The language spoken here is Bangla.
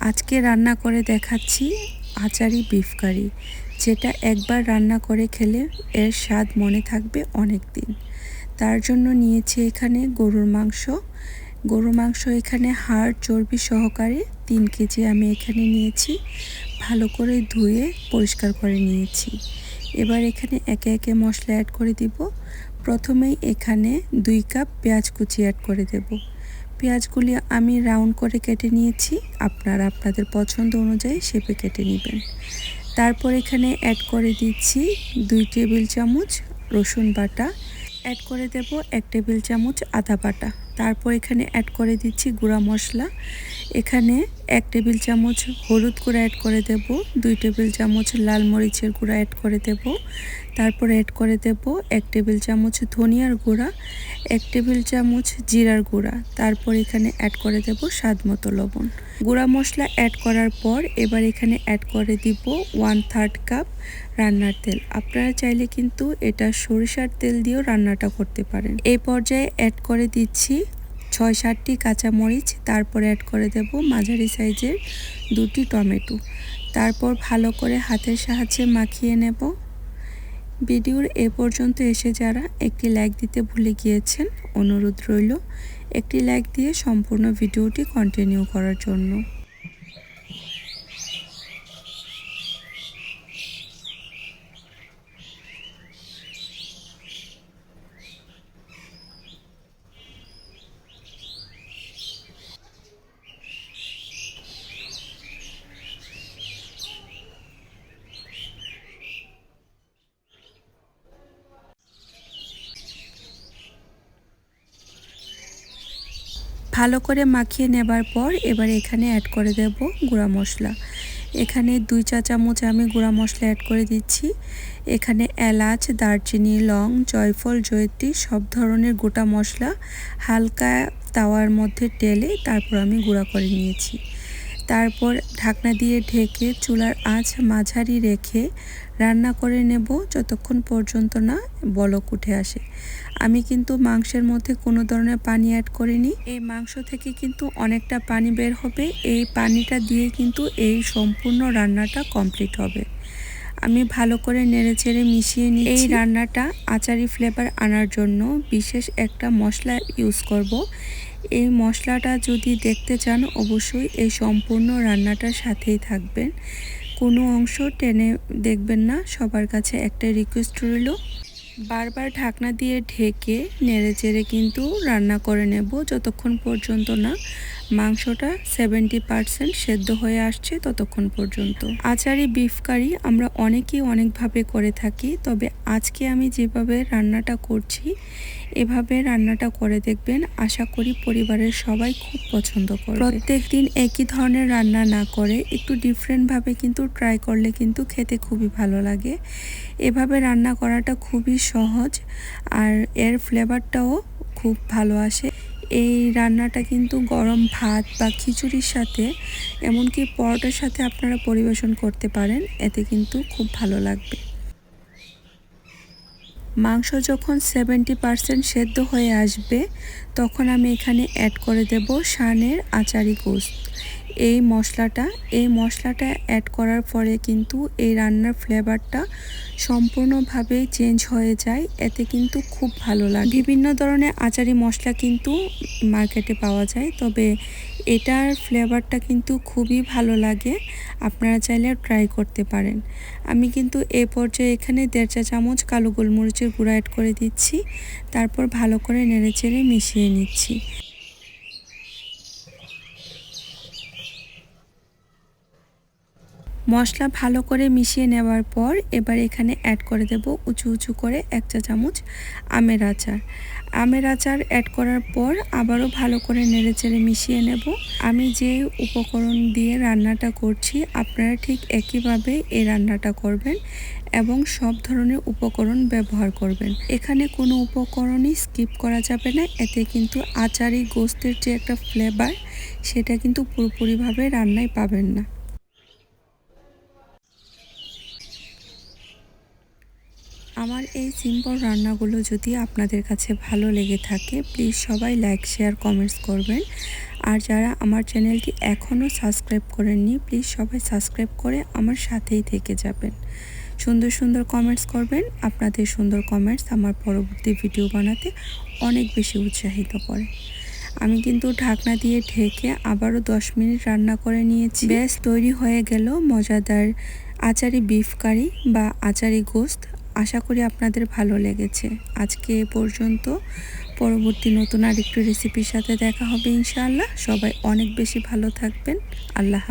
আজকে রান্না করে দেখাচ্ছি আচারি বিফ কারি যেটা একবার রান্না করে খেলে এর স্বাদ মনে থাকবে অনেক দিন তার জন্য নিয়েছি এখানে গরুর মাংস। গরুর মাংস এখানে হাড় চর্বি সহকারে তিন কেজি আমি এখানে নিয়েছি। ভালো করে ধুয়ে পরিষ্কার করে নিয়েছি। এবার এখানে একে একে মশলা অ্যাড করে দিব। প্রথমেই এখানে দুই কাপ পেঁয়াজ কুচি অ্যাড করে দেবো। পেঁয়াজগুলি আমি রাউন্ড করে কেটে নিয়েছি। আপনারা আপনাদের পছন্দ অনুযায়ী শেপে কেটে নেবেন। তারপর এখানে অ্যাড করে দিচ্ছি দুই টেবিল চামচ রসুন বাটা। অ্যাড করে দেব এক টেবিল চামচ আদা বাটা। তারপর এখানে অ্যাড করে দিচ্ছি গুঁড়া মশলা। এখানে এক টেবিল চামচ হলুদ গুঁড়া অ্যাড করে দেব, দুই টেবিল চামচ লাল মরিচের গুঁড়া অ্যাড করে দেব, তারপর অ্যাড করে দেব এক টেবিল চামচ ধনিয়ার গুঁড়া, এক টেবিল চামচ জিরার গুঁড়া, তারপর এখানে অ্যাড করে দেব স্বাদ মতো লবণ। গুঁড়া মশলা অ্যাড করার পর এবার এখানে অ্যাড করে দিব ওয়ান থার্ড কাপ রান্নার তেল। আপনারা চাইলে কিন্তু এটা সরিষার তেল দিয়েও রান্নাটা করতে পারেন। এই পর্যায়ে অ্যাড করে দিচ্ছি ছয় সাতটি কাঁচামরিচ, তারপর অ্যাড করে দেব মাঝারি সাইজের দুটি টমেটো। তারপর ভালো করে হাতের সাহায্যে মাখিয়ে নেব। ভিডিওর এ পর্যন্ত এসে যারা একটি লাইক দিতে ভুলে গিয়েছেন, অনুরোধ রইল একটি লাইক দিয়ে সম্পূর্ণ ভিডিওটি কন্টিনিউ করার জন্য। ভালো করে মাখিয়ে নেবার পর এবার এখানে অ্যাড করে দেব গুঁড়া মশলা। এখানে দুই চা চামচ আমি গুঁড়া মশলা অ্যাড করে দিচ্ছি। এখানে এলাচ, দারচিনি, লং, জয়ফল, জয়ত্রী সব ধরনের গোটা মশলা হালকা তাওয়ার মধ্যে টেলে তারপর আমি গুঁড়া করে নিয়েছি। তারপর ঢাকনা দিয়ে ঢেকে চুলার আঁচ মাঝারি রেখে রান্না করে নেব যতক্ষণ পর্যন্ত না বলক উঠে আসে। আমি কিন্তু মাংসের মধ্যে কোনো ধরনের পানি অ্যাড করিনি। এই মাংস থেকে কিন্তু অনেকটা পানি বের হবে। এই পানিটা দিয়ে কিন্তু এই সম্পূর্ণ রান্নাটা কমপ্লিট হবে। আমি ভালো করে নেড়ে চেড়ে মিশিয়ে নিই এই রান্নাটা আচারি ফ্লেভার আনার জন্য বিশেষ একটা মশলা ইউজ করব। এই মশলাটা যদি দেখতে চান, অবশ্যই এই সম্পূর্ণ রান্নাটার সাথেই থাকবেন। কোনো অংশ টেনে দেখবেন না, সবার কাছে একটা রিকোয়েস্ট রইল। বারবার ঢাকনা দিয়ে ঢেকে নেড়ে চেড়ে কিন্তু রান্না করে নেব, যতক্ষণ পর্যন্ত না মাংসটা সেভেন্টি পারসেন্ট সেদ্ধ হয়ে আসছে ততক্ষণ পর্যন্ত। আচারি বিফ কারি আমরা অনেকেই অনেকভাবে করে থাকি, তবে আজকে আমি যেভাবে রান্নাটা করছি, এভাবে রান্নাটা করে দেখবেন, আশা করি পরিবারের সবাই খুব পছন্দ করবে। প্রত্যেক দিন একই ধরনের রান্না না করে একটু ডিফারেন্টভাবে কিন্তু ট্রাই করলে কিন্তু খেতে খুবই ভালো লাগে। এভাবে রান্না করাটা খুবই সহজ, আর এর ফ্লেভারটাও খুব ভালো আসে। এই রান্নাটা কিন্তু গরম ভাত বা খিচুড়ির সাথে, এমনকি পরোটার সাথে আপনারা পরিবেশন করতে পারেন, এতে কিন্তু খুব ভালো লাগবে। মাংস যখন সেভেন্টি পারসেন্ট সেদ্ধ হয়ে আসবে, তখন আমি এখানে অ্যাড করে দেব শানের আচারি গোস্ত। এই মশলাটা এই মশলাটা অ্যাড করার পরে কিন্তু এই রান্নার ফ্লেভারটা সম্পূর্ণভাবে চেঞ্জ হয়ে যায়। এতে কিন্তু খুব ভালো লাগে। বিভিন্ন ধরনের আচারি মশলা কিন্তু মার্কেটে পাওয়া যায়, তবে এটার ফ্লেভারটা কিন্তু খুবই ভালো লাগে। আপনারা চাইলে ট্রাই করতে পারেন। আমি কিন্তু এ পর্যায়ে এখানে দেড় চা চামচ কালো গোলমরিচের গুঁড়া অ্যাড করে দিচ্ছি। তারপর ভালো করে নেড়ে চেড়ে মিশিয়ে নিচ্ছি। মশলা ভালো করে মিশিয়ে নেওয়ার পর এবার এখানে অ্যাড করে দেব উঁচু উঁচু করে এক চা চামচ আমের আচার। আমের আচার অ্যাড করার পর আবারও ভালো করে নেড়ে চেড়ে মিশিয়ে নেব। আমি যে উপকরণ দিয়ে রান্নাটা করছি, আপনারা ঠিক একইভাবে এই রান্নাটা করবেন এবং সব ধরনের উপকরণ ব্যবহার করবেন। এখানে কোনো উপকরণই স্কিপ করা যাবে না, এতে কিন্তু আচারি গোস্তের যে একটা ফ্লেভার সেটা কিন্তু পুরোপুরিভাবে রান্নায় পাবেন না। আমার এই সিম্পল রান্নাগুলো যদি আপনাদের কাছে ভালো লেগে থাকে প্লিজ সবাই লাইক শেয়ার কমেন্টস করবেন। আর যারা আমার চ্যানেলটি এখনও সাবস্ক্রাইব করেননি প্লিজ সবাই সাবস্ক্রাইব করে আমার সাথেই থেকে যাবেন। সুন্দর সুন্দর কমেন্টস করবেন, আপনাদের সুন্দর কমেন্টস আমার পরবর্তী ভিডিও বানাতে অনেক বেশি উৎসাহিত করে। আমি কিন্তু ঢাকনা দিয়ে ঢেকে আবারও দশ মিনিট রান্না করে নিয়েছি। ব্যাস, তৈরি হয়ে গেল মজাদার আচারি বিফ কারি বা আচারি গোস্ত আশা করি আপনাদের ভালো লেগেছে। আজকে এ পর্যন্ত। পরবর্তী নতুন আরেকটি রেসিপির সাথে দেখা হবে ইনশাআল্লাহ। সবাই অনেক বেশি ভালো থাকবেন। আল্লাহ